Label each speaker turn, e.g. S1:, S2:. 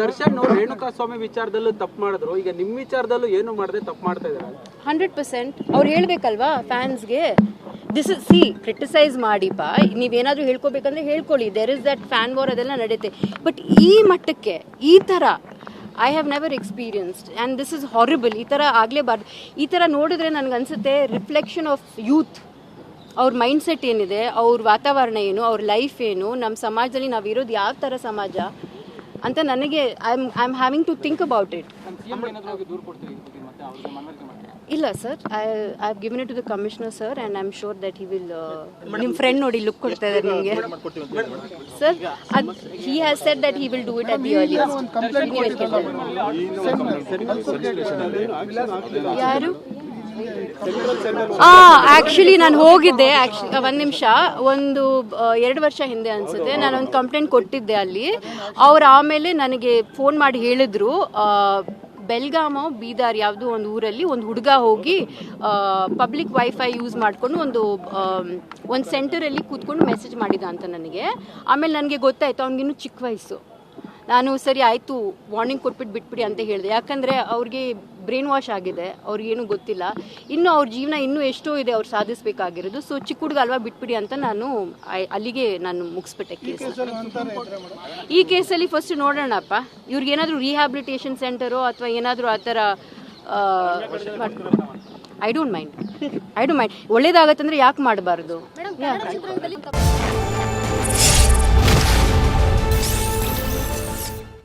S1: ದರ್ಶನ್ ರೇಣುಕಾ ಸ್ವಾಮಿ ವಿಚಾರದಲ್ಲೂ ತಪ್ಪು ಮಾಡಿದ್ರು. ಈಗ ನಿಮ್ಮ ವಿಚಾರದಲ್ಲೂ ಏನು ಮಾಡದೆ ತಪ್ಪು ಮಾಡ್ತಾ ಇದಾರೆ
S2: ಹಂಡ್ರೆಡ್ ಪರ್ಸೆಂಟ್. ಅವ್ರು ಹೇಳ್ಬೇಕಲ್ವಾ ಫ್ಯಾನ್ಸ್ಗೆ? ದಿಸ್ ಇಸ್ ಸಿ ಕ್ರಿಟಿಸೈಸ್ ಮಾಡಿಪ್ಪ. ನೀವೇನಾದರೂ ಹೇಳ್ಕೊಬೇಕಂದ್ರೆ ಹೇಳ್ಕೊಳ್ಳಿ. There is that fan war ಅದೆಲ್ಲ ನಡೆಯುತ್ತೆ. ಬಟ್ ಈ ಮಟ್ಟಕ್ಕೆ, ಈ ಥರ I have never experienced and this is horrible ಈ ಥರ ಆಗಲೇಬಾರ್ದು. ಈ ಥರ ನೋಡಿದ್ರೆ ನನಗನ್ಸುತ್ತೆ ರಿಫ್ಲೆಕ್ಷನ್ ಆಫ್ ಯೂತ್ ಅವ್ರ ಮೈಂಡ್ ಸೆಟ್ ಏನಿದೆ, ಅವ್ರ ವಾತಾವರಣ ಏನು, ಅವ್ರ ಲೈಫ್ ಏನು ನಮ್ಮ ಸಮಾಜದಲ್ಲಿ ನಾವು ಇರೋದು ಯಾವ ಥರ ಸಮಾಜ? ಅಂತ ನನಗೆ I am I am having to think about it ಇಲ್ಲ sir I I given it to the commissioner sir and I am sure that he will ನಿಮ್ಮ ಫ್ರೆಂಡ್ ನೋಡಿ ಲುಕ್ ಕೊಡ್ತಾ ಇದ್ದಾರೆ ನಿಮಗೆ ಸರ್ ಅದು he has set that he will do it at the ಯಾರು ಆ actually ನಾನು ಹೋಗಿದ್ದೆ ಒಂದು ನಿಮಿಷ. ಒಂದು ಎರಡು ವರ್ಷ ಹಿಂದೆ ಅನ್ಸುತ್ತೆ. ನಾನು ಒಂದು ಕಂಪ್ಲೇಂಟ್ ಕೊಟ್ಟಿದ್ದೆ ಅಲ್ಲಿ. ಅವ್ರು ಆಮೇಲೆ ನನಗೆ ಫೋನ್ ಮಾಡಿ ಹೇಳಿದ್ರು ಬೆಲ್ಗಾಮ, ಬೀದರ್ ಬೀದಾರ್ ಯಾವುದೋ ಒಂದು ಊರಲ್ಲಿ ಒಂದು ಹುಡುಗ ಹೋಗಿ ಪಬ್ಲಿಕ್ ವೈಫೈ ಯೂಸ್ ಮಾಡಿಕೊಂಡು ಒಂದು ಒಂದು ಸೆಂಟರಲ್ಲಿ ಕೂತ್ಕೊಂಡು ಮೆಸೇಜ್ ಮಾಡಿದ ಅಂತ ನನಗೆ. ಆಮೇಲೆ ನನಗೆ ಗೊತ್ತಾಯ್ತು, ಅವ್ನಿಗಿನ್ನೂ ಚಿಕ್ಕ ವಯಸ್ಸು. ನಾನು ಸರಿ ಆಯಿತು ವಾರ್ನಿಂಗ್ ಕೊಟ್ಬಿಟ್ಟು ಬಿಟ್ಬಿಡಿ ಅಂತ ಹೇಳಿದೆ. ಯಾಕಂದರೆ ಅವ್ರಿಗೆ ಬ್ರೈನ್ ವಾಶ್ ಆಗಿದೆ ಅವ್ರಿಗೇನು ಗೊತ್ತಿಲ್ಲ. ಇನ್ನು ಅವ್ರ ಜೀವನ ಇನ್ನೂ ಎಷ್ಟೋ ಇದೆ ಅವ್ರು ಸಾಧಿಸಬೇಕಾಗಿರೋದು. ಸೊ ಚಿಕ್ಕ ಹುಡುಗ ಅಲ್ವಾ ಬಿಟ್ಬಿಡಿ ಅಂತ ನಾನು ಐ- ಅಲ್ಲಿಗೆ ನಾನು ಮುಗಿಸ್ಬಿಟ್ಟೆ ಕೇಸ್ ಈ ಕೇಸಲ್ಲಿ ಫಸ್ಟ್ ನೋಡೋಣಪ್ಪ. ಇವ್ರಿಗೇನಾದರೂ ರಿಹ್ಯಾಬಿಲಿಟೇಷನ್ ಸೆಂಟರು ಅಥವಾ ಏನಾದರೂ ಆ ಥರ I don't mind I don't mind ಒಳ್ಳೇದಾಗತ್ತಂದ್ರೆ ಯಾಕೆ ಮಾಡಬಾರ್ದು?